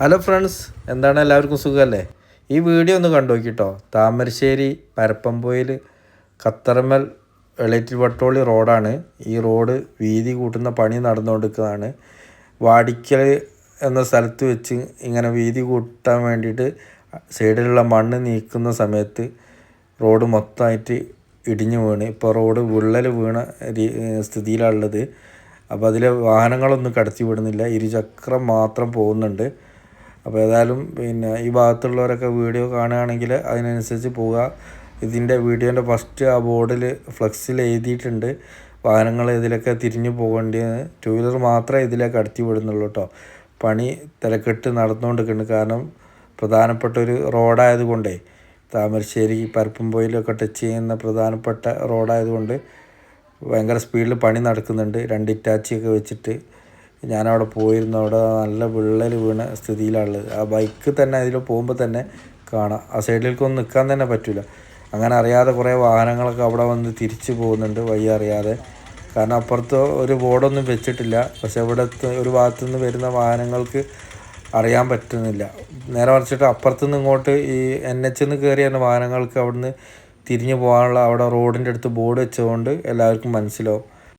Hello friends എന്താണ് എല്ലാവർക്കും സുഖമല്ലേ? ഈ വീഡിയോ ഒന്ന് കണ്ടു നോക്കിട്ടോ. താമരശ്ശേരി പരപ്പമ്പോയിൽ ഖത്തറമൽ എളേറ്റിൽ വട്ടോളി റോഡാണ്. ഈ റോഡ് വീതി കൂട്ടുന്ന പണി നടന്നുകൊണ്ടിരിക്കുന്നതാണ് വാടിക്കൽ എന്ന സ്ഥലത്ത് വെച്ച് ഇങ്ങനെ വീതി കൂട്ടാൻ വേണ്ടിയിട്ട് സൈഡിലുള്ള മണ്ണ് നീക്കുന്ന സമയത്ത് റോഡ് മൊത്തമായിട്ട് ഇടിഞ്ഞു വീണ്. ഇപ്പോൾ റോഡ് വിള്ളൽ വീണ സ്ഥിതിയിലാണുള്ളത്. അപ്പോൾ അതിൽ വാഹനങ്ങളൊന്നും കടത്തി വിടുന്നില്ല. ഇരുചക്രം മാത്രം പോകുന്നുണ്ട്. അപ്പോൾ ഏതായാലും പിന്നെ ഈ ഭാഗത്തുള്ളവരൊക്കെ വീഡിയോ കാണുകയാണെങ്കിൽ അതിനനുസരിച്ച് പോവുക. ഇതിന്റെ വീഡിയോന്റെ ഫസ്റ്റ് ആ ബോർഡിൽ ഫ്ലെക്സിൽ എഴുതിയിട്ടുണ്ട്. വാഹനങ്ങൾ ഇതിലൊക്കെ തിരിഞ്ഞു പോകേണ്ടത് ടു വീലർ മാത്രമേ ഇതിലേക്ക് അടുത്തി വിടുന്നുള്ളൂ കേട്ടോ. പണി തിരക്കിട്ട് നടന്നുകൊണ്ടിരിക്കുന്നുണ്ട് കാരണം പ്രധാനപ്പെട്ട ഒരു റോഡായതുകൊണ്ടേ താമരശ്ശേരി പരപ്പുംപോയിലൊക്കെ ടച്ച് ചെയ്യുന്ന പ്രധാനപ്പെട്ട റോഡായതുകൊണ്ട് ഭയങ്കര സ്പീഡിൽ പണി നടക്കുന്നുണ്ട്. രണ്ട് ഇറ്റാച്ചിയൊക്കെ വെച്ചിട്ട് ഞാനവിടെ പോയിരുന്നു. അവിടെ നല്ല വിള്ളൽ വീണ സ്ഥിതിയിലാണുള്ളത്. ആ ബൈക്ക് തന്നെ അതിൽ പോകുമ്പോൾ തന്നെ കാണാം. ആ സൈഡിലേക്കൊന്നും നിൽക്കാൻ തന്നെ പറ്റില്ല അങ്ങനെ അറിയാതെ കുറേ വാഹനങ്ങളൊക്കെ അവിടെ വന്ന് തിരിച്ചു പോകുന്നുണ്ട് വഴി അറിയാതെ. കാരണം അപ്പുറത്ത് ഒരു ബോർഡൊന്നും വെച്ചിട്ടില്ല. പക്ഷെ ഇവിടെ ഒരു ഭാഗത്തു നിന്ന് വരുന്ന വാഹനങ്ങൾക്ക് അറിയാൻ പറ്റുന്നില്ല. നേരെ മറിച്ചിട്ട് അപ്പുറത്തുനിന്ന് ഇങ്ങോട്ട് ഈ എൻ എച്ച് നിന്ന് കയറി വരുന്ന വാഹനങ്ങൾക്ക് അവിടുന്ന് തിരിഞ്ഞു പോകാനുള്ള അവിടെ റോഡിന്റെ അടുത്ത് ബോർഡ് വെച്ചതുകൊണ്ട് എല്ലാവർക്കും മനസ്സിലാവും.